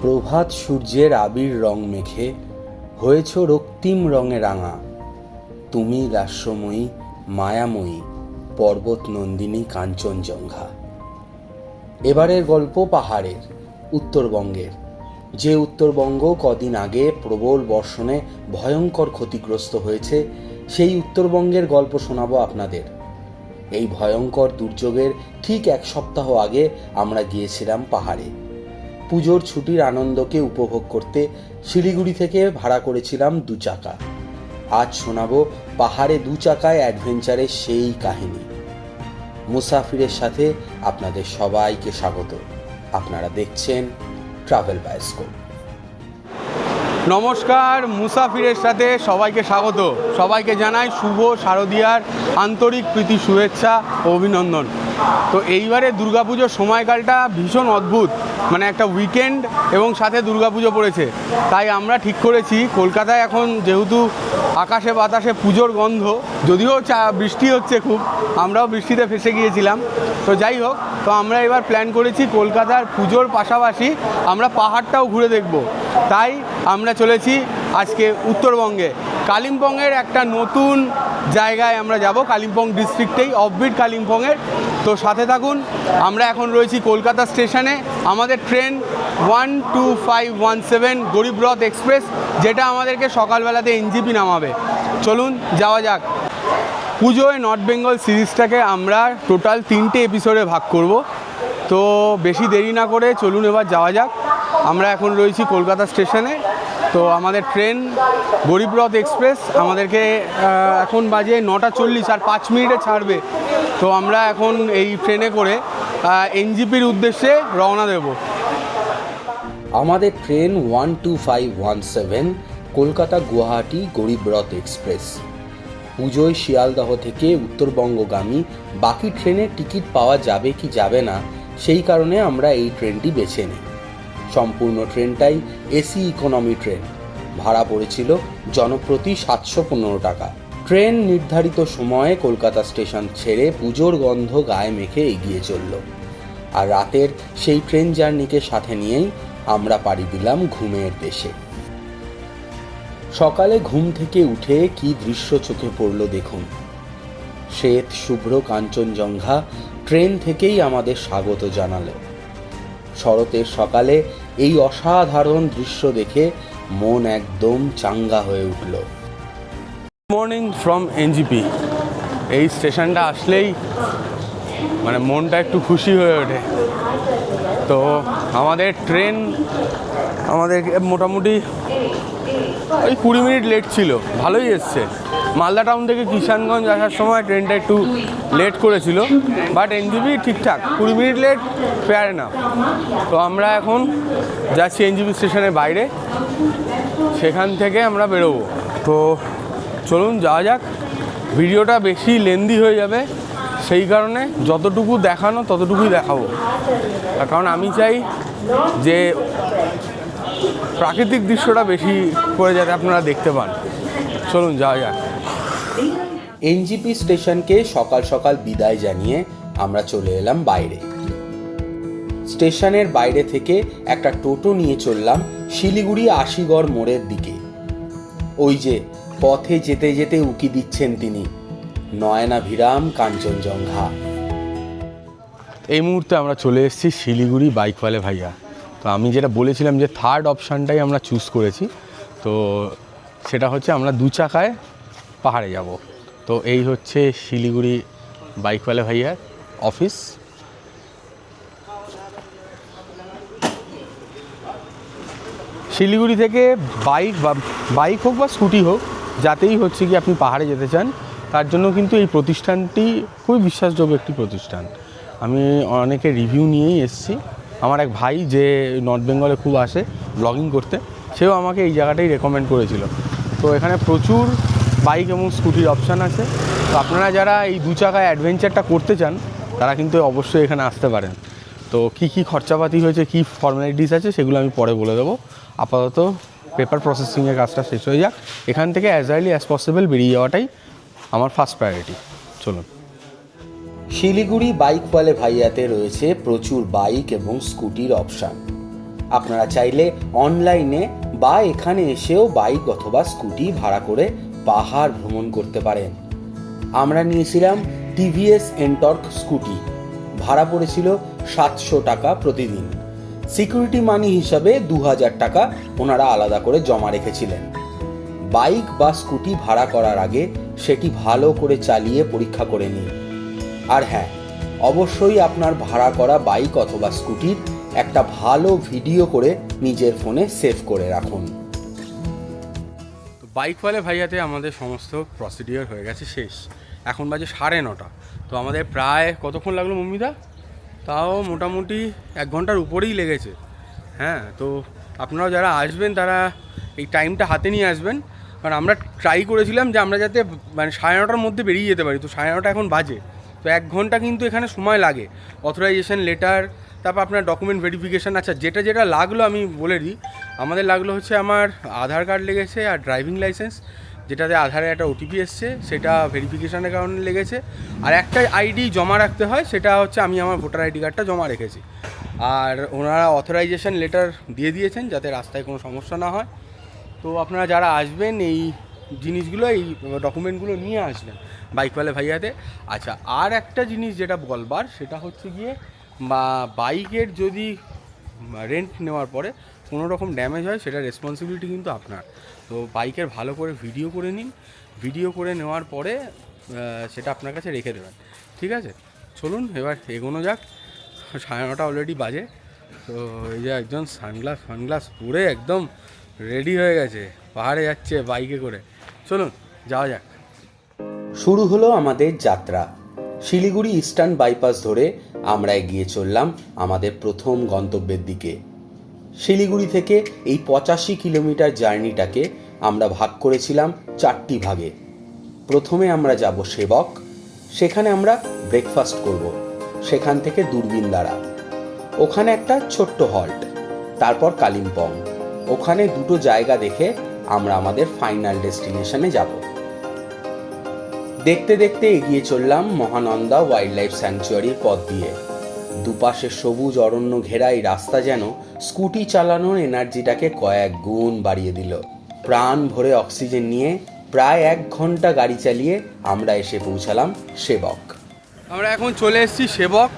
প্রভাত সূর্যের আবির রং মেখে, হয়েছ রক্তিম রঙে রাঙা। তুমি লাস্যময়ী মায়াময়ী পর্বত নন্দিনী কাঞ্চনজঙ্ঘা। এবারের গল্প পাহাড়ের, উত্তরবঙ্গের। যে উত্তরবঙ্গ কদিন আগে প্রবল বর্ষণে ভয়ঙ্কর ক্ষতিগ্রস্ত হয়েছে, সেই উত্তরবঙ্গের গল্প শোনাবো আপনাদের। এই ভয়ঙ্কর দুর্যোগের ঠিক এক সপ্তাহ আগে আমরা গিয়েছিলাম পাহাড়ে। পুজোর ছুটির আনন্দকে উপভোগ করতে শিলিগুড়ি থেকে ভাড়া করেছিলাম দু চাকা। আজ শোনাবো পাহাড়ে দু চাকায় অ্যাডভেঞ্চারের সেই কাহিনী। মুসাফিরের সাথে আপনাদের সবাইকে স্বাগত। আপনারা দেখছেন ট্রাভেল বায়োস্কোপ নমস্কার, মুসাফিরের সাথে সবাইকে স্বাগত। সবাইকে জানাই শুভ শারদীয়ার আন্তরিক প্রীতি, শুভেচ্ছা ও অভিনন্দন। তো এইবারে দুর্গাপুজোর সময়কালটা ভীষণ অদ্ভুত। মানে একটা উইকেন্ড এবং সাথে দুর্গাপুজো পড়েছে। তাই আমরা ঠিক করেছি, কলকাতায় এখন যেহেতু আকাশে বাতাসে পুজোর গন্ধ, যদিও চা, বৃষ্টি হচ্ছে খুব, আমরাও বৃষ্টিতে ফেসে গিয়েছিলাম। তো যাই হোক, তো আমরা এবার প্ল্যান করেছি কলকাতার পুজোর পাশাপাশি আমরা পাহাড়টাও ঘুরে দেখব। তাই আমরা চলেছি আজকে উত্তরবঙ্গে। কালিম্পংয়ের একটা নতুন জায়গায় আমরা যাব, কালিম্পং ডিস্ট্রিক্টেই অফবিট কালিম্পংয়ের। তো সাথে থাকুন, আমরা এখন রয়েছি কলকাতা স্টেশনে। আমাদের train one two five one seven Garib Rath express, যেটা আমাদেরকে সকালবেলাতে এনজিপি নামাবে। চলুন, যাওয়া যাক। পুজোয় নর্থ বেঙ্গল সিরিজটাকে আমরা টোটাল তিনটে এপিসোডে ভাগ করব। তো বেশি দেরি না করে চলুন এবার যাওয়া যাক। আমরা এখন রয়েছি কলকাতা স্টেশনে। তো আমাদের ট্রেন গরিবরথ এক্সপ্রেস, আমাদেরকে এখন বাজে নটা চল্লিশ আর পাঁচ মিনিটে ছাড়বে। তো আমরা এখন এই ট্রেনে করে এনজিপির উদ্দেশ্যে রওনা দেবো। আমাদের train one two five one seven, Kolkata Guwahati Garib Rath express. পুজোয় শিয়ালদহ থেকে উত্তরবঙ্গগামী, বাকি ট্রেনের টিকিট পাওয়া যাবে কি যাবে না, সেই কারণে আমরা এই ট্রেনটি বেছে নিই। সম্পূর্ণ ট্রেনটাই এসি ইকোনমি ট্রেন। ভাড়া পড়েছিল জনপ্রতি সাতশো পনেরো টাকা। ট্রেন নির্ধারিত সময়ে কলকাতা স্টেশন ছেড়ে পুজোর গন্ধ গায়ে মেখে এগিয়ে চলল। আর রাতের সেই ট্রেন জার্নিকে সাথে নিয়েই আমরা পাড়ি দিলাম ঘুমের দেশে। সকালে ঘুম থেকে উঠে কি দৃশ্য চোখে পড়ল দেখুন। শ্বেত, শুভ্র, কাঞ্চনজঙ্ঘা ট্রেন থেকেই আমাদের স্বাগত জানালো। শরতের সকালে এই অসাধারণ দৃশ্য দেখে মন একদম চাঙ্গা হয়ে উঠল। মর্নিং ফ্রম এনজিপি এই স্টেশনটা আসলেই মানে মনটা একটু খুশি হয়ে ওঠে। তো আমাদের ট্রেন আমাদের মোটামুটি ওই কুড়ি মিনিট লেট ছিল, ভালোই এসছে। মালদা টাউন থেকে কিষানগঞ্জ আসার সময় ট্রেনটা একটু লেট করেছিল বাট এনজিবি ঠিকঠাক, কুড়ি মিনিট লেট ফেয়ার না তো আমরা এখন যাচ্ছি এনজিবি স্টেশনের বাইরে, সেখান থেকে আমরা বেরোবো। তো চলুন, যাওয়া যাক। ভিডিওটা বেশি লেন্দি হয়ে যাবে, সেই কারণে যতটুকু দেখানো ততটুকুই দেখাবো। কারণ আমি চাই যে প্রাকৃতিক দৃশ্যটা বেশি করে যাতে আপনারা দেখতে পান। চলুন, যাওয়া যাক। এনজিপি স্টেশনকে সকাল সকাল বিদায় জানিয়ে আমরা চলে এলাম বাইরে। স্টেশনের বাইরে থেকে একটা টোটো নিয়ে চললাম শিলিগুড়ি আশিগড় মোড়ের দিকে। ওই যে পথে যেতে যেতে উকি দিচ্ছেন তিনি নয়নাভিরাম কাঞ্চনজঙ্ঘা। এই মুহূর্তে আমরা চলে এসেছি শিলিগুড়ি বাইকওয়ালে ভাইয়া। তো আমি যেটা বলেছিলাম যে থার্ড অপশানটাই আমরা চুজ করেছি, তো সেটা হচ্ছে আমরা দু চাকায় পাহাড়ে যাব। তো এই হচ্ছে শিলিগুড়ি বাইকওয়ালে ভাইয়ার অফিস। শিলিগুড়ি থেকে বাইক বা বাইক হোক বা স্কুটি হোক, যাতেই হচ্ছে কি আপনি পাহাড়ে যেতে চান, তার জন্য কিন্তু এই প্রতিষ্ঠানটি খুবই বিশ্বাসযোগ্য একটি প্রতিষ্ঠান। আমি অনেকে রিভিউ নিয়েই এসেছি। আমার এক ভাই যে নর্থ বেঙ্গলে খুব আসে ব্লগিং করতে, সেও আমাকে এই জায়গাটাই রেকমেন্ড করেছিল। তো এখানে প্রচুর বাইক এবং স্কুটির অপশান আছে। তো আপনারা যারা এই দু চাকায় অ্যাডভেঞ্চারটা করতে চান, তারা কিন্তু অবশ্যই এখানে আসতে পারেন। তো কি কি খরচাপাতি হয়েছে, কি ফর্মালিটিস আছে, সেগুলো আমি পরে বলে দেবো। আপাতত পেপার প্রসেসিংয়ের কাজটা শেষ হয়ে যাক। এখান থেকে অ্যাজ আর্লি অ্যাজ পসিবল বেরিয়ে যাওয়াটাই আমার ফার্স্ট প্রায়োরিটি চলুন। শিলিগুড়ি বাইকওয়ালে ভাইয়াতে রয়েছে প্রচুর বাইক এবং স্কুটির অপশান আপনারা চাইলে অনলাইনে বা এখানে এসেও বাইক অথবা স্কুটি ভাড়া করে পাহাড় ভ্রমণ করতে পারেন। আমরা নিয়েছিলাম টিভিএস এনটর্ক স্কুটি। ভাড়া পড়েছিল সাতশো টাকা প্রতিদিন। সিকিউরিটি মানি হিসাবে দু হাজার টাকা ওনারা আলাদা করে জমা রেখেছিলেন। বাইক বা স্কুটি ভাড়া করার আগে সেটি ভালো করে চালিয়ে পরীক্ষা করে নিন। আর হ্যাঁ অবশ্যই আপনার ভাড়া করা বাইক অথবা স্কুটির একটা ভালো ভিডিও করে নিজের ফোনে সেভ করে রাখুন। বাইক ফলে ভাইয়াতে আমাদের সমস্ত প্রসিডিওর হয়ে গেছে শেষ। এখন বাজে সাড়ে নটা। তো আমাদের প্রায় কতক্ষণ লাগল মম্মিদা? তাও মোটামুটি এক ঘণ্টার উপরেই লেগেছে। হ্যাঁ তো আপনারা যারা আসবেন, তারা এই টাইমটা হাতে নিয়ে আসবেন। কারণ আমরা ট্রাই করেছিলাম যে আমরা যাতে মানে সাড়ে নটার মধ্যে বেরিয়ে যেতে পারি। তো সাড়ে নটা এখন বাজে। তো এক ঘণ্টা কিন্তু এখানে সময় লাগে। অথরাইজেশন লেটার তারপর আপনার ডকুমেন্ট ভেরিফিকেশান আচ্ছা যেটা যেটা লাগল আমি বলে দিই। আমাদের লাগল হচ্ছে আমার আধার কার্ড লেগেছে আর ড্রাইভিং লাইসেন্স যেটাতে আধারে একটা ওটিপি এসছে, সেটা ভেরিফিকেশানের কারণে লেগেছে। আর একটা আইডি জমা রাখতে হয়, সেটা হচ্ছে আমি আমার ভোটার আইডি কার্ডটা জমা রেখেছি। আর ওনারা অথরাইজেশন লেটার দিয়ে দিয়েছেন যাতে রাস্তায় কোনো সমস্যা না হয়। তো আপনারা যারা আসবেন, এই জিনিসগুলো, এই ডকুমেন্টগুলো নিয়ে আসবেন বাইকওয়ালা ভাইয়াতে। আচ্ছা আর একটা জিনিস যেটা বলবার, সেটা হচ্ছে গিয়ে বা বাইকের যদি রেন্ট নেওয়ার পরে কোনো রকম ড্যামেজ হয়, সেটা রেসপন্সিবিলিটি কিন্তু আপনার। তো বাইকের ভালো করে ভিডিও করে নিন। ভিডিও করে নেওয়ার পরে সেটা আপনার কাছে রেখে দেবেন। ঠিক আছে? চলুন, এবার এগোনো যাক। সাড়ে নটা অলরেডি বাজে। তো এই যে একজন সানগ্লাস ফানগ্লাস পরে একদম রেডি হয়ে গেছে। পাহাড়ে যাচ্ছে বাইকে করে। চলুন, যাওয়া যাক। শুরু হলো আমাদের যাত্রা। শিলিগুড়ি ইস্টার্ন বাইপাস ধরে আমরা এগিয়ে চললাম আমাদের প্রথম গন্তব্যের দিকে। শিলিগুড়ি থেকে এই পঁচাশি কিলোমিটার জার্নিটাকে আমরা ভাগ করেছিলাম চারটি ভাগে। প্রথমে আমরা যাব সেবক, সেখানে আমরা ব্রেকফাস্ট করব, সেখান থেকে দূরবীন দ্বারা। ওখানে একটা ছোট্ট হল্ট, তারপর কালিম্পং। ওখানে দুটো জায়গা দেখে আমরা আমাদের ফাইনাল ডেস্টিনেশনে যাব। দেখতে দেখতে এগিয়ে চললাম মহানন্দা ওয়াইল্ড লাইফ স্যাংচুয়ারির পথ দিয়ে। দুপাশে সবুজ অরণ্য ঘেরা এই রাস্তা যেন স্কুটি চালানোর এনার্জিটাকে কয়েক গুণ বাড়িয়ে দিল। প্রাণ ভরে অক্সিজেন নিয়ে প্রায় এক ঘণ্টা গাড়ি চালিয়ে আমরা এসে পৌঁছালাম সেবক। আমরা এখন চলে এসেছি সেবক।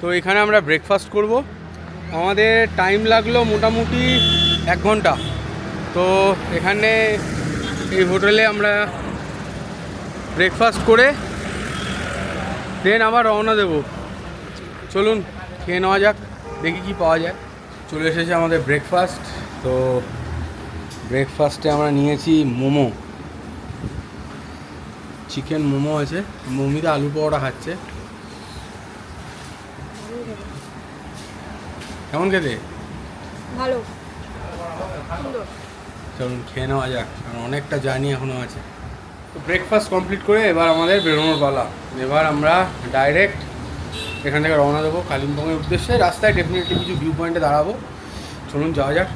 তো এখানে আমরা ব্রেকফাস্ট করব। আমাদের টাইম লাগল মোটামুটি এক ঘণ্টা। তো এখানে এই হোটেলে আমরা ব্রেকফাস্ট করে দেন আবার রওনা দেব। চলুন খেয়ে নেওয়া যাক দেখি কি পাওয়া যায়। চলে এসেছে আমাদের ব্রেকফাস্ট তো ব্রেকফাস্টে আমরা নিয়েছি মোমো। চিকেন মোমো আছে মমিতে আলু পরোটা খাচ্ছে। কেমন খেতে? ভালো। চলুন খেয়ে নেওয়া যাক কারণ অনেকটা জার্নি এখনও আছে। ব্রেকফাস্ট কমপ্লিট করে এবার আমাদের বেরোনোর পালা। এবার আমরা ডাইরেক্ট এখান থেকে রওনা দেবো কালিম্পংয়ের উদ্দেশ্যে। রাস্তায় ডেফিনেটলি কিছু ভিউ পয়েন্টে দাঁড়াবো। চলুন যাওয়া যাক।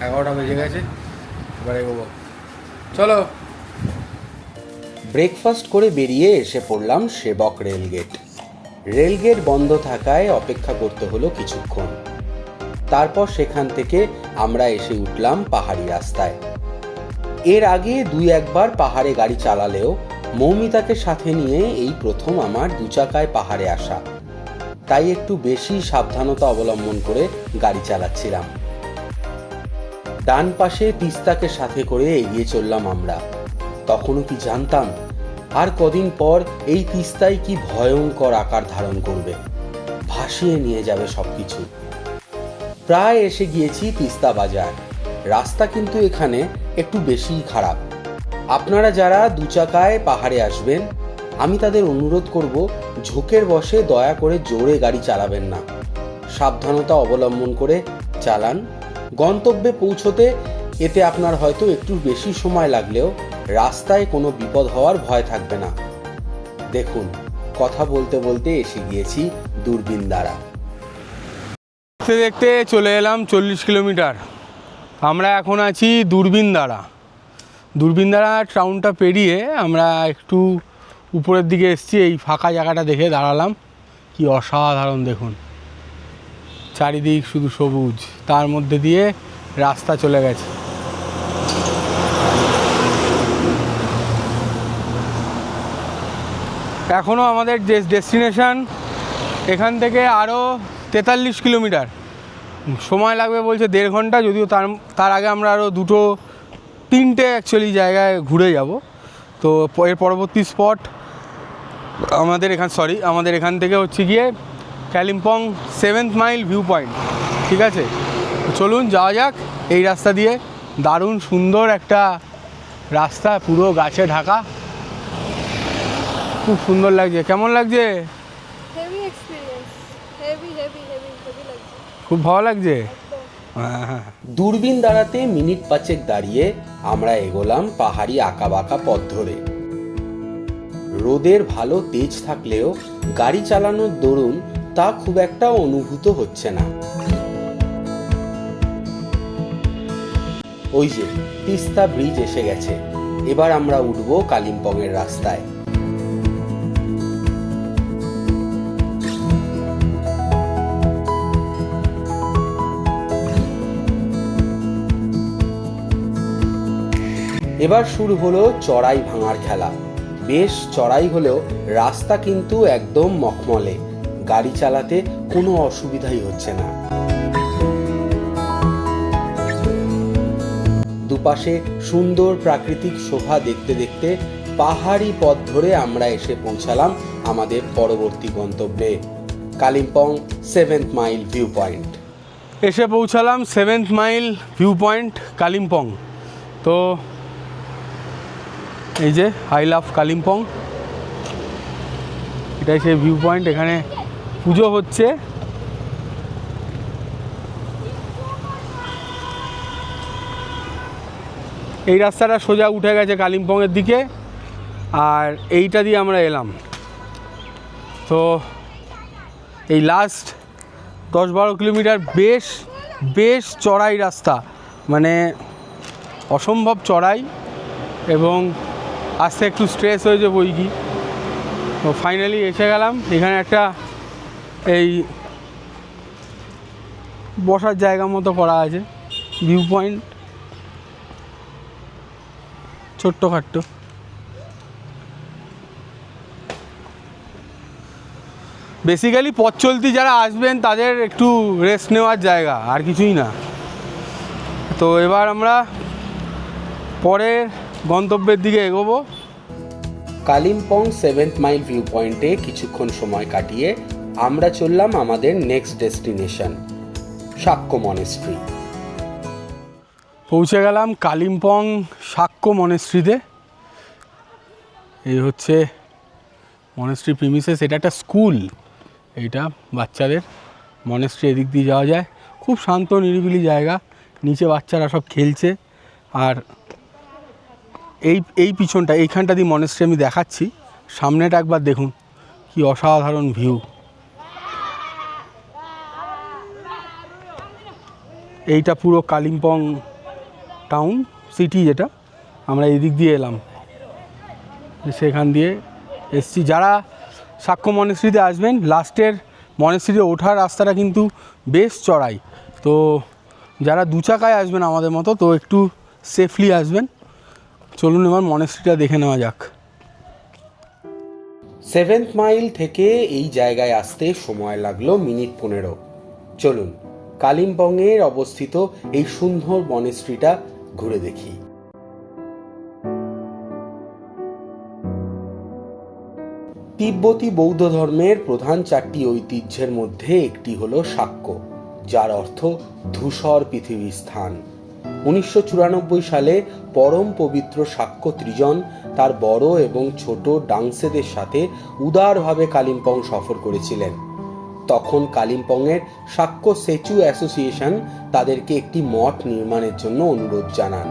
এগারোটা বেজে গেছে। এবার এগোবো। চলো। ব্রেকফাস্ট করে বেরিয়ে এসে পড়লাম সেবক রেলগেট রেলগেট বন্ধ থাকায় অপেক্ষা করতে হলো কিছুক্ষণ। তারপর সেখান থেকে আমরা এসে উঠলাম পাহাড়ি রাস্তায়। এর আগে দুই একবার পাহাড়ে গাড়ি চালালেও মৌমিতাকে সাথে নিয়ে এই প্রথম আমার দু চাকায় পাহাড়ে আসা। তাই একটু বেশি সাবধানতা অবলম্বন করে গাড়ি চালাচ্ছিলাম। ডান পাশে তিস্তাকে সাথে করে এগিয়ে চললাম আমরা। তখনও কি জানতাম আর কদিন পর এই তিস্তাই কি ভয়ঙ্কর আকার ধারণ করবে। ভাসিয়ে নিয়ে যাবে সবকিছু। প্রায় এসে গিয়েছি তিস্তা বাজার। রাস্তা কিন্তু এখানে একটু বেশিই খারাপ। আপনারা যারা দু চাকায় পাহাড়ে আসবেন, আমি তাদের অনুরোধ করব ঝোঁকের বসে দয়া করে জোরে গাড়ি চালাবেন না। সাবধানতা অবলম্বন করে চালান। গন্তব্যে পৌঁছতে এতে আপনার হয়তো একটু বেশি সময় লাগলেও রাস্তায় কোনো বিপদ হওয়ার ভয় থাকবে না। দেখুন, কথা বলতে বলতে এসে গিয়েছি দূরবীন দ্বারা। দেখতে দেখতে চলে এলাম চল্লিশ কিলোমিটার। আমরা এখন আছি দূরবীন দ্বারা দূরবীন দ্বারা টাউনটা পেরিয়ে আমরা একটু উপরের দিকে এসছি, এই ফাঁকা জায়গাটা দেখে দাঁড়ালাম। কি অসাধারণ দেখুন। চারিদিক শুধু সবুজ, তার মধ্যে দিয়ে রাস্তা চলে গেছে। এখনও আমাদের ডেস্টিনেশন এখান থেকে আরও তেতাল্লিশ কিলোমিটার। সময় লাগবে বলছে দেড় ঘণ্টা, যদিও তার তার আগে আমরা আরও দুটো, তিনটে অ্যাকচুয়ালি জায়গায় ঘুরে যাব। তো এর পরবর্তী স্পট আমাদের এখান সরি আমাদের এখান থেকে হচ্ছে গিয়ে Kalimpong seventh mile view point ঠিক আছে? চলুন, যাওয়া যাক। এই রাস্তা দিয়ে দারুণ সুন্দর একটা রাস্তা, পুরো গাছে ঢাকা। খুব সুন্দর লাগছে। কেমন লাগছে? খুব ভালো লাগছে? দূরবীন দাঁড়াতে মিনিট পাঁচেক দাঁড়িয়ে আমরা এগোলাম পাহাড়ি আঁকা বাঁকা পথ ধরে। রোদের ভালো তেজ থাকলেও গাড়ি চালানোর দরুন তা খুব একটা অনুভূত হচ্ছে না। ওই যে, তিস্তা ব্রিজ এসে গেছে। এবার আমরা উঠবো কালিম্পংয়ের রাস্তায়। এবার শুরু হলো চড়াই ভাঙার খেলা। বেশ চড়াই হলেও রাস্তা কিন্তু একদম মখমলে। গাড়ি চালাতে কোনো অসুবিধাই হচ্ছে না। দুপাশে সুন্দর প্রাকৃতিক শোভা দেখতে দেখতে পাহাড়ি পথ ধরে আমরা এসে পৌঁছালাম আমাদের পরবর্তী গন্তব্যে, Kalimpong seventh mile view point. এসে পৌঁছালাম seventh mile view point, Kalimpong. তো এই যে আই লাভ কালিম্পং। এটাই সেই ভিউ পয়েন্ট এখানে পুজো হচ্ছে। এই রাস্তাটা সোজা উঠে গেছে কালিম্পংয়ের দিকে, আর এইটা দিয়ে আমরা এলাম। তো এই লাস্ট দশ বারো কিলোমিটার বেশ বেশ চড়াই রাস্তা। মানে অসম্ভব চড়াই এবং আস্তে একটু স্ট্রেস হয়েছে বই কি তো ফাইনালি এসে গেলাম। এখানে একটা এই বসার জায়গা মতো করা আছে। ভিউ পয়েন্ট ছোট্ট খাট্ট বেসিক্যালি পথ চলতি যারা আসবেন, তাদের একটু রেস্ট নেওয়ার জায়গা, আর কিছুই না। তো এবার আমরা পরের গন্তব্যের দিকে এগোবো। কালিম্পং সেভেন্থ মাইল ভিউ পয়েন্টে কিছুক্ষণ সময় কাটিয়ে আমরা চললাম আমাদের নেক্সট ডেস্টিনেশন সাক্ষ্য মনেস্ট্রি পৌঁছে গেলাম কালিম্পং সাক্ষ্য মনেস্ট্রিতে এই হচ্ছে মনেস্ট্রি প্রিমিসেস এটা একটা স্কুল এইটা বাচ্চাদের মনেস্ট্রি এদিক দিয়ে যাওয়া যায়। খুব শান্ত নিরিবিলি জায়গা। নিচে বাচ্চারা সব খেলছে। আর এই এই পিছনটা, এইখানটা দিয়ে মনেস্ট্রি আমি দেখাচ্ছি। সামনেটা একবার দেখুন, কি অসাধারণ ভিউ এইটা পুরো কালিম্পং টাউন সিটি যেটা, আমরা এদিক দিয়ে এলাম। সেখান দিয়ে এসছি। যারা সাক্ষ্য মনেস্ট্রিতে আসবেন, লাস্টের মনেস্ট্রিতে ওঠার রাস্তাটা কিন্তু বেশ চড়াই। তো যারা দু চাকায় আসবেন আমাদের মতো, তো একটু সেফলি আসবেন। চলুন এবার মনেস্ট্রিটা দেখে নেওয়া যাক। সেভেন্থ মাইল থেকে এই জায়গায় আসতে সময় লাগল মিনিট পনেরো। চলুন, কালিম্পংয়ের অবস্থিত এই সুন্দর মনেস্ট্রিটা ঘুরে দেখি। তিব্বতী বৌদ্ধ ধর্মের প্রধান চারটি ঐতিহ্যের মধ্যে একটি হলো সাক্ষ্য, যার অর্থ ধূসর পৃথিবীর স্থান। উনিশশো চুরানব্বই সালে পরম পবিত্র সাক্ষ্য ত্রিজন তার বড় এবং ছোট ডাংসেদের সাথে উদারভাবে কালিম্পং সফর করেছিলেন। তখন কালিম্পংয়ের সাক্ষ্য সেচু অ্যাসোসিয়েশন তাদেরকে একটি মঠ নির্মাণের জন্য অনুরোধ জানান।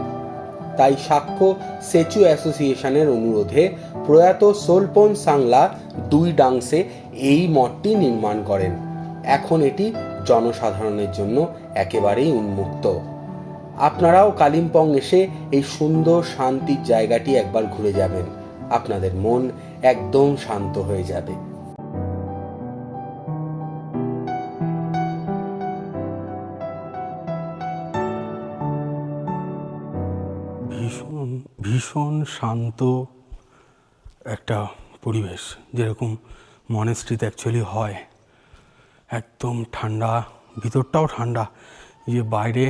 তাই সাক্ষ্য সেচু অ্যাসোসিয়েশনের অনুরোধে প্রয়াত সোলপন সাংলা দুই ডাংসে এই মঠটি নির্মাণ করেন। এখন এটি জনসাধারণের জন্য একেবারেই উন্মুক্ত। আপনারাও কালিম্পং এসে এই সুন্দর শান্তির জায়গাটি একবার ঘুরে যাবেন। আপনাদের মন একদম শান্ত হয়ে যাবে। ভীষণ ভীষণ শান্ত একটা পরিবেশ, যেরকম মনেস্ট্রিতে অ্যাকচুয়ালি হয়। একদম ঠান্ডা, ভিতরটাও ঠান্ডা। যে বাইরে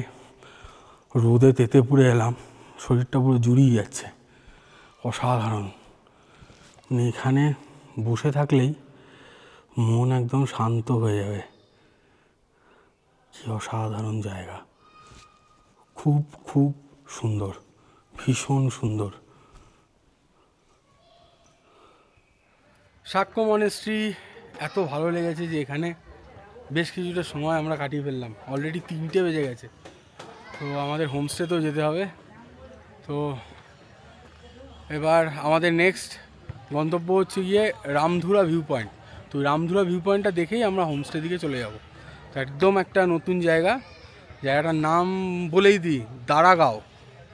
রোদে তেতে পুড়ে এলাম, শরীরটা পুরো জুড়িয়ে যাচ্ছে। অসাধারণ। মানে এখানে বসে থাকলেই মন একদম শান্ত হয়ে যাবে। কি অসাধারণ জায়গা। খুব খুব সুন্দর, ভীষণ সুন্দর। সাক্ষ্য মনেস্ট্রি এত ভালো লেগেছে যে এখানে বেশ কিছুটা সময় আমরা কাটিয়ে ফেললাম। অলরেডি তিনটে বেজে গেছে। তো আমাদের হোমস্টে তো যেতে হবে। তো এবার আমাদের নেক্সট গন্তব্য হচ্ছে গিয়ে রামধুরা ভিউ পয়েন্ট তো রামধুরা ভিউ পয়েন্টটা দেখেই আমরা হোমস্টে দিকে চলে যাব। তো একদম একটা নতুন জায়গা। জায়গাটার নাম বলেই দিই দাঁড়াগাঁও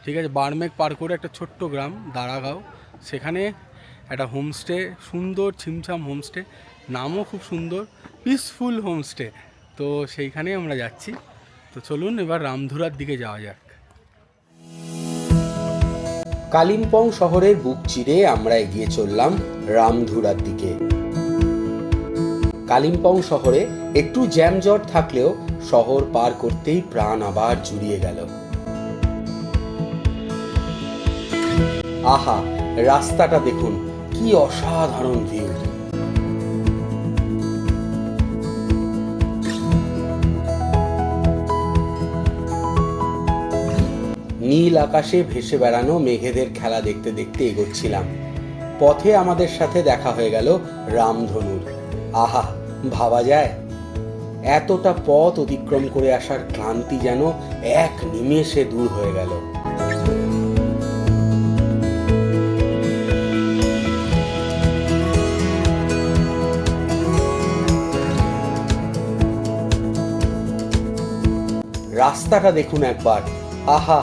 ঠিক আছে, বার্মেক পার করে একটা ছোট্ট গ্রাম দাঁড়াগাঁও সেখানে একটা হোমস্টে সুন্দর ছিমছাম হোমস্টে নামও খুব সুন্দর পিসফুল হোমস্টে তো সেইখানেই আমরা যাচ্ছি। তো চলুন এবার রামধুরার দিকে যাওয়া যাক। কালিম্পং শহরের বুক চিরে আমরা এগিয়ে চললাম রামধুরার দিকে। কালিম্পং শহরে একটু জ্যামজট থাকলেও শহর পার করতেই প্রাণ আবার জুড়িয়ে গেল। আহা, রাস্তাটা দেখুন, কি অসাধারণ ভিউ নীল আকাশে ভেসে বেড়ানো মেঘেদের খেলা দেখতে দেখতে এগোচ্ছিলাম। পথে আমাদের সাথে দেখা হয়ে গেল রামধনুর আহা, ভাবা যায়। এতটা পথ অতিক্রম করে আসার ক্লান্তি যেন এক নিমেষে দূর হয়ে গেল। রাস্তাটা দেখুন একবার। আহা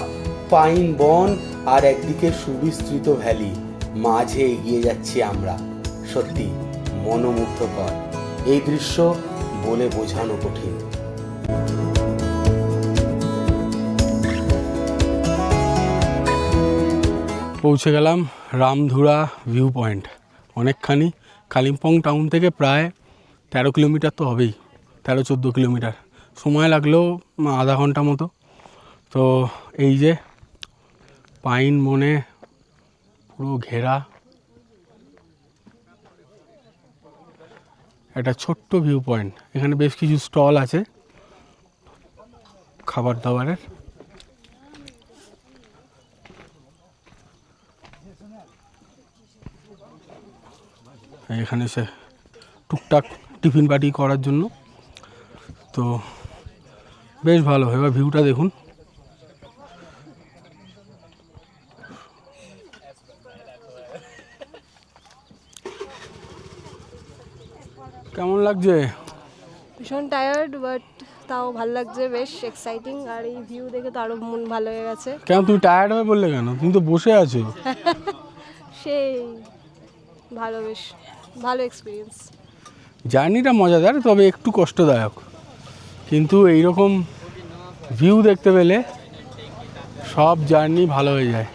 পাইন বন আর একদিকে সুবিস্তৃত ভ্যালি, মাঝে এগিয়ে যাচ্ছি আমরা। সত্যি, মনোমুগ্ধকর। এই দৃশ্য বলে বোঝানো কঠিন। পৌঁছে গেলাম রামধুরা ভিউ পয়েন্ট অনেকখানি কালিম্পং টাউন থেকে প্রায় তেরো কিলোমিটার তো হবেই, তেরো চোদ্দ কিলোমিটার। সময় লাগলেও আধা ঘণ্টা মতো। তো এই যে পাইন বনে পুরো ঘেরা। একটা ছোট্ট ভিউ পয়েন্ট এখানে বেশ কিছু স্টল আছে খাবার দাবারের। এখানে সে টুকটাক টিফিন পার্টি করার জন্য। তো বেশ ভালো। এবার ভিউটা দেখুন। কেমন লাগছে? ভীষণ টায়ার্ড বাট তাও ভালো লাগছে বেশ এক্সাইটিং আর এই ভিউ দেখে তো আরও মন ভালো হয়ে গেছে। কেন তুমি টায়ার্ড হয়ে বললে কেন? তুমি তো বসে আছো। সেই ভালো বেশ ভালো এক্সপিরিয়েন্স জার্নিটা মজাদার তবে একটু কষ্টদায়ক। কিন্তু এইরকম ভিউ দেখতে পেলে সব জার্নি ভালো হয়ে যায়।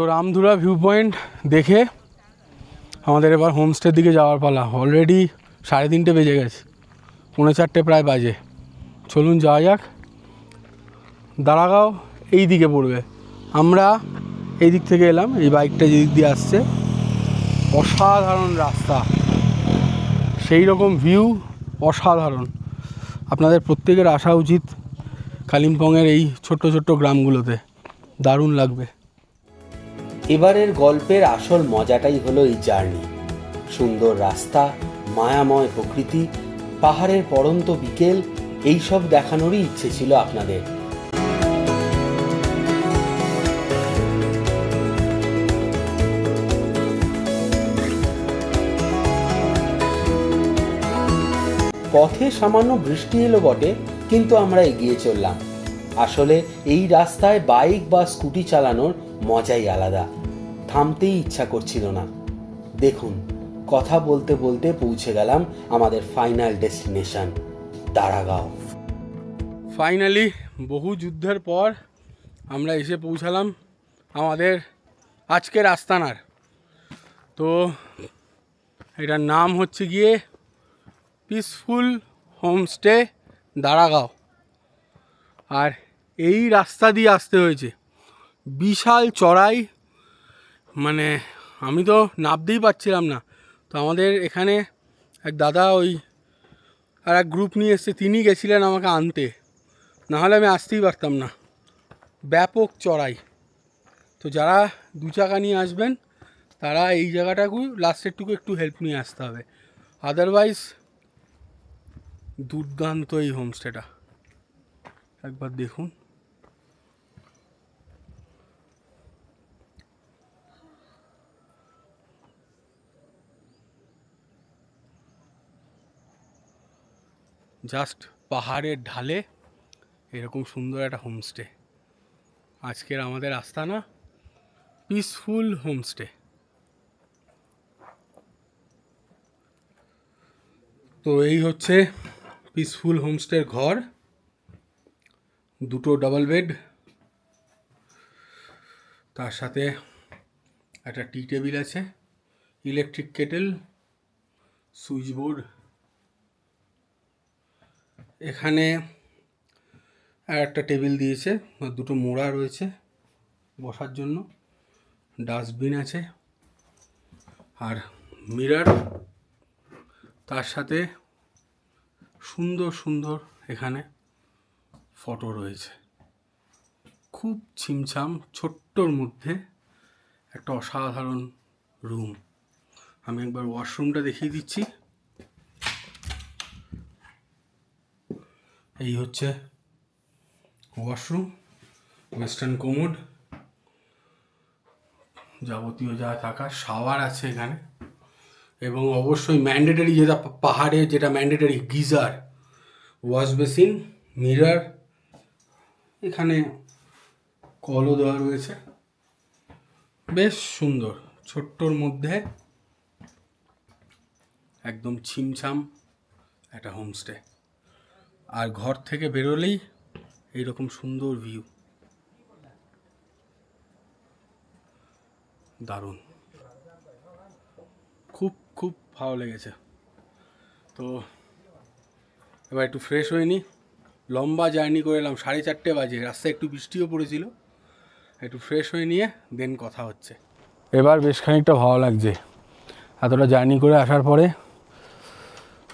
তো রামধুরা ভিউ পয়েন্ট দেখে আমাদের এবার হোমস্টের দিকে যাওয়ার পালা। অলরেডি সাড়ে তিনটে বেজে গেছে, পৌনে চারটে প্রায় বাজে। চলুন যাওয়া যাক। দাঁড়াগাঁও এই দিকে পড়বে। আমরা এই দিক থেকে এলাম, এই বাইকটা যেদিক দিয়ে আসছে। অসাধারণ রাস্তা। সেই রকম ভিউ অসাধারণ। আপনাদের প্রত্যেকের আসা উচিত কালিম্পংয়ের এই ছোট্ট ছোট্ট গ্রামগুলোতে। দারুণ লাগবে। এবারের গল্পের আসল মজাটাই হলো এই জার্নি। সুন্দর রাস্তা, মায়াময় প্রকৃতি, পাহাড়ের পড়ন্ত বিকেল, এইসব দেখানোরই ইচ্ছে ছিল আপনাদের। পথে সামান্য বৃষ্টি এলো বটে, কিন্তু আমরা এগিয়ে চললাম। আসলে এই রাস্তায় বাইক বা স্কুটি চালানোর মজাই আলাদা। থামতেই ইচ্ছা করছিল না। দেখুন, কথা বলতে বলতে পৌঁছে গেলাম আমাদের ফাইনাল ডেস্টিনেশন দারাগাঁও। ফাইনালি বহু যুদ্ধের পর আমরা এসে পৌঁছালাম আমাদের আজকের আস্তানার। তো এটার নাম হচ্ছে গিয়ে পিসফুল হোমস্টে দাঁড়াগাঁও আর এই রাস্তা দিয়ে আসতে হয়েছে বিশাল চড়াই মানে আমি তো নামতেই পারছিলাম না। তো আমাদের এখানে এক দাদা ওই আর এক গ্রুপ নিয়ে এসছে তিনি গেছিলেন আমাকে আনতে। নাহলে আমি আসতেই পারতাম না। ব্যাপক চড়াই। তো যারা দু চাকা নিয়ে আসবেন, তারা এই জায়গাটাকু লাস্টেরটুকু একটু হেল্প নিয়ে আসতে হবে। আদারওয়াইজ দুর্দান্ত এই হোমস্টেটা একবার দেখুন। জাস্ট পাহাড়ের ঢালে এরকম সুন্দর একটা হোমস্টে। আজকের আমাদের আস্তানা পিসফুল হোমস্টে। তো এই হচ্ছে পিসফুল হোমস্টের ঘর। দুটো ডাবল বেড তার সাথে একটা টি টেবিল আছে। ইলেকট্রিক কেটেল সুইচ বোর্ড এখানে আর একটা টেবিল দিয়েছে, দুটো মোড়া রয়েছে বসার জন্য, ডাস্টবিন আছে, আর মিরর, তার সাথে সুন্দর সুন্দর এখানে ফটো রয়েছে। খুব ছিমছাম, ছোট্টর মধ্যে একটা অসাধারণ রুম। আমি একবার ওয়াশরুমটা দেখিয়ে দিচ্ছি। এই হচ্ছে ওয়াশরুম ওয়েস্টার্ন কোমোড যাবতীয় যা থাকা শাওয়ার আছে এখানে। এবং অবশ্যই ম্যান্ডেটারি যেটা পাহাড়ে যেটা mandatory geyser wash basin mirror এখানে কলও দেওয়া রয়েছে। বেশ সুন্দর, ছোট্টর মধ্যে একদম ছিমছাম একটা হোমস্টে আর ঘর থেকে বেরোলেই এইরকম সুন্দর ভিউ দারুণ। খুব খুব ভালো লেগেছে। তো এবার একটু ফ্রেশ হয়ে নিই লম্বা জার্নি করে এলাম, সাড়ে চারটে বাজে। রাস্তায় একটু বৃষ্টিও পড়েছিল। একটু ফ্রেশ হয়ে নিয়ে দেন কথা হচ্ছে। এবার বেশ খানিকটা ভালো লাগছে। এতটা জার্নি করে আসার পরে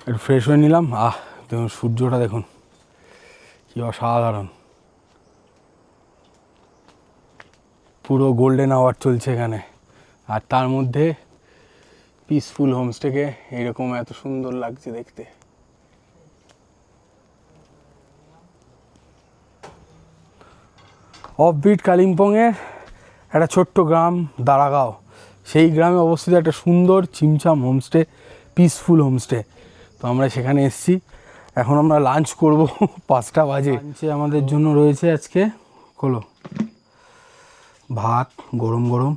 একটু ফ্রেশ হয়ে নিলাম। আহ দেখুন, সূর্যটা দেখুন। কি অসাধারণ। পুরো গোল্ডেন আওয়ার চলছে এখানে। আর তার মধ্যে পিসফুল হোমস্টেকে এরকম এত সুন্দর লাগছে দেখতে। অফবিট কালিম্পংয়ের একটা ছোট্ট গ্রাম, দারাগাঁও। সেই গ্রামে অবস্থিত একটা সুন্দর চিমচাম হোমস্টে পিসফুল হোমস্টে তো আমরা সেখানে এসেছি। এখন আমরা লাঞ্চ করব পাঁচটা বাজে। আমাদের জন্য রয়েছে আজকে হলো ভাত, গরম গরম।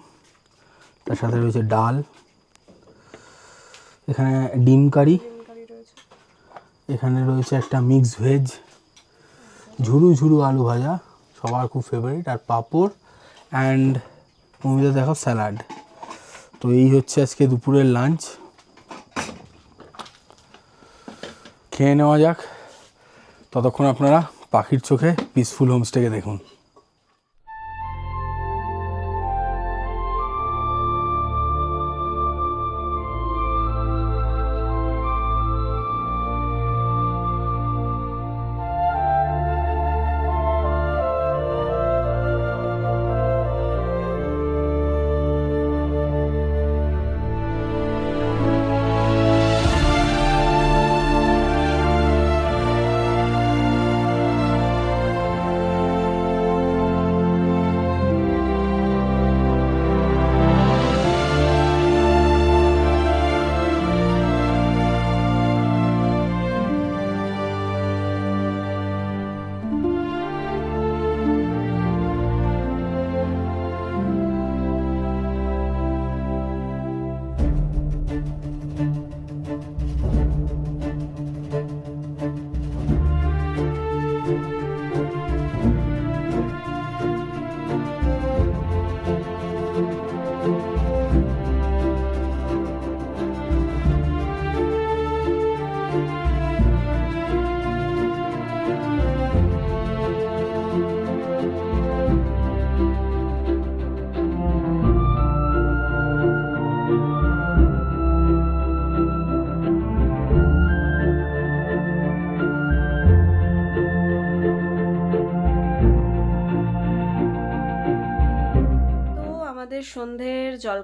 তার সাথে রয়েছে ডাল। এখানে ডিম কারি। এখানে রয়েছে একটা মিক্স ভেজ ঝুরু ঝুরু আলু ভাজা, সবার খুব ফেভারিট আর পাঁপড় অ্যান্ড মমিতা দেখো স্যালাড তো এই হচ্ছে আজকে দুপুরের লাঞ্চ খেয়ে নেওয়া যাক। ততক্ষণ আপনারা পাখির চোখে পিসফুল হোমস্টেকে দেখুন।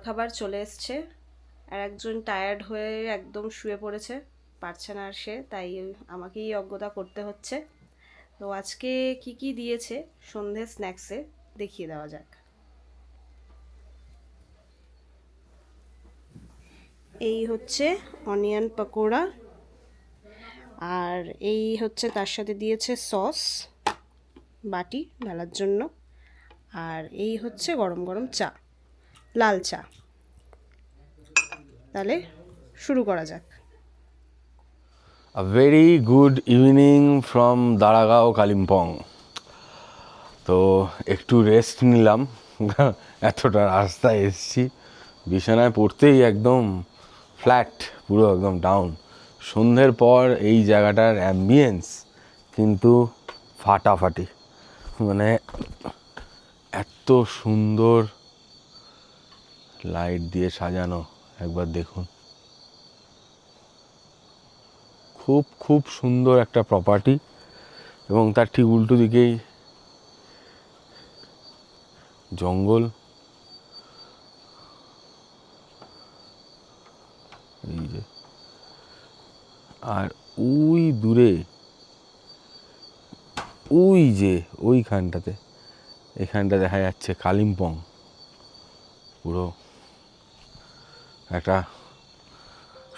জলখাবার চলে এসছে আর একজন টায়ার্ড হয়ে একদম শুয়ে পড়েছে, পারছে না আর সে, তাই আমাকেই অজ্ঞতা করতে হচ্ছে। তো আজকে কি কি দিয়েছে, সন্ধে স্ন্যাক্সে দেখিয়ে দেওয়া যাক। এই হচ্ছে অনিয়ন পকোড়া আর এই হচ্ছে তার সাথে দিয়েছে সস বাটি ঢালার জন্য। আর এই হচ্ছে গরম গরম চা। লাল চা। তাহলে শুরু করা যাক। Very good evening from Daragaon Kalimpong তো একটু রেস্ট নিলাম। এতটা রাস্তায় এসছি। বিছানায় পড়তেই একদম ফ্ল্যাট পুরো একদম ডাউন সন্ধ্যের পর এই জায়গাটার অ্যাম্বিয়েন্স কিন্তু ফাটাফাটি। মানে এত সুন্দর লাইট দিয়ে সাজানো, একবার দেখুন। খুব খুব সুন্দর একটা প্রপার্টি এবং তার ঠিক উল্টো দিকেই জঙ্গল। এই যে। আর ওই দূরে, ওই যে, ওইখানটাতে, এখানটা দেখা যাচ্ছে কালিম্পং। পুরো একটা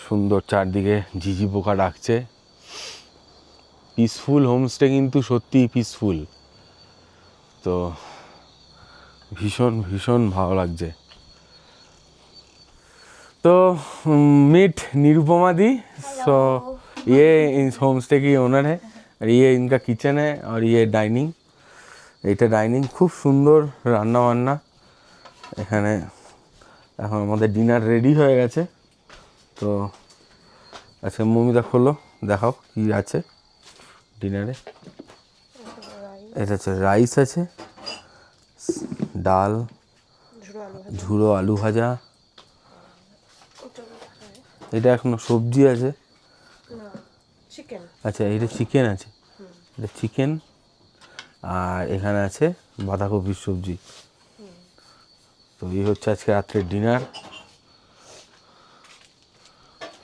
সুন্দর চারদিকে ঝিঝি পোকা ডাকছে পিসফুল হোমস্টে কিন্তু সত্যিই পিসফুল তো ভীষণ ভীষণ ভালো লাগছে तो मीट निरुपमा दी सो ये इस होम स्टे की ओनर है और ये इनका किचन है और ये ডাইনিং এইটা ডাইনিং খুব সুন্দর রান্না বান্না এখানে এখন আমাদের ডিনার রেডি হয়ে গেছে। তো আচ্ছা মমিতা খোলো দেখাও কি আছে ডিনারে এটা হচ্ছে রাইস আছে ডাল ঝুড়ো আলু ভাজা। এটা এখনও সবজি আছে। আচ্ছা এটা চিকেন আছে। এটা চিকেন আর এখানে আছে বাঁধাকপির সবজি। এই হচ্ছে আজকে রাত্রের ডিনার।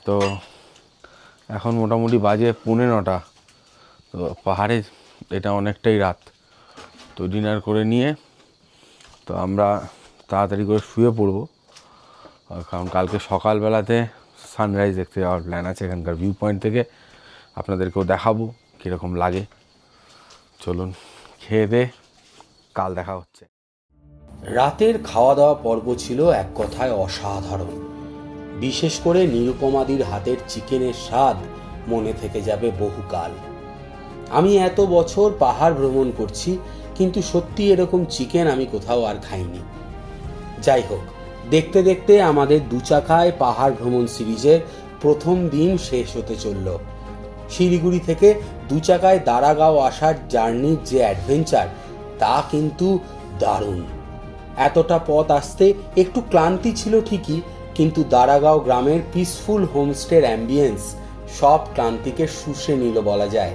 তো এখন মোটামুটি বাজে পৌনে নটা। তো পাহাড়ে এটা অনেকটাই রাত। তো ডিনার করে নিয়ে তো আমরা তাড়াতাড়ি করে শুয়ে পড়ব। কারণ কালকে সকালবেলাতে সানরাইজ দেখতে যাওয়ার প্ল্যান আছে এখানকার ভিউ পয়েন্ট থেকে। আপনাদেরকেও দেখাবো কীরকম লাগে। চলুন, খেয়ে দে কাল দেখা হচ্ছে। রাতের খাওয়া দাওয়া পর্ব ছিল এক কথায় অসাধারণ। বিশেষ করে নিরুপমাদির হাতের চিকেনের স্বাদ মনে থেকে যাবে বহুকাল। আমি এত বছর পাহাড় ভ্রমণ করছি, কিন্তু সত্যি এরকম চিকেন আমি কোথাও আর খাইনি। যাই হোক, দেখতে দেখতে আমাদের দু চাকায় পাহাড় ভ্রমণ সিরিজের প্রথম দিন শেষ হতে চলল। শিলিগুড়ি থেকে দু চাকায় দারাগাঁও আসার জার্নির যে অ্যাডভেঞ্চার, তা কিন্তু দারুণ। এতটা পথ আসতে একটু ক্লান্তি ছিল ঠিকই, কিন্তু দারাগাঁও গ্রামের পিসফুল হোমস্টের অ্যাম্বিয়েন্স সব ক্লান্তিকে শুষে নিল বলা যায়।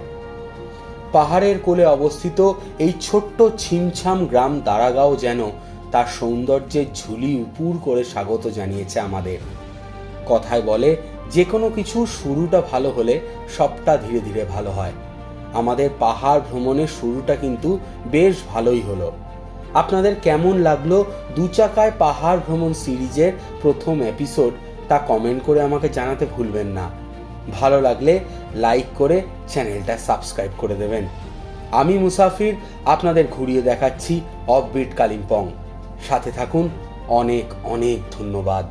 পাহাড়ের কোলে অবস্থিত এই ছোট্ট ছিমছাম গ্রাম দারাগাঁও যেন তার সৌন্দর্যের ঝুলি উপুর করে স্বাগত জানিয়েছে আমাদের। কথায় বলে যে কোনো কিছু শুরুটা ভালো হলে সবটা ধীরে ধীরে ভালো হয়। আমাদের পাহাড় ভ্রমণের শুরুটা কিন্তু বেশ ভালোই হলো। আপনাদের কেমন লাগল দু চাকায় পাহাড় ভ্রমণ সিরিজের প্রথম এপিসোড তা কমেন্ট করে আমাকে জানাতে ভুলবেন না। ভালো লাগলে লাইক করে চ্যানেলটা সাবস্ক্রাইব করে দেবেন। আমি মুসাফির, আপনাদের ঘুরিয়ে দেখাচ্ছি অফবিট কালিম্পং সাথে থাকুন, অনেক অনেক ধন্যবাদ।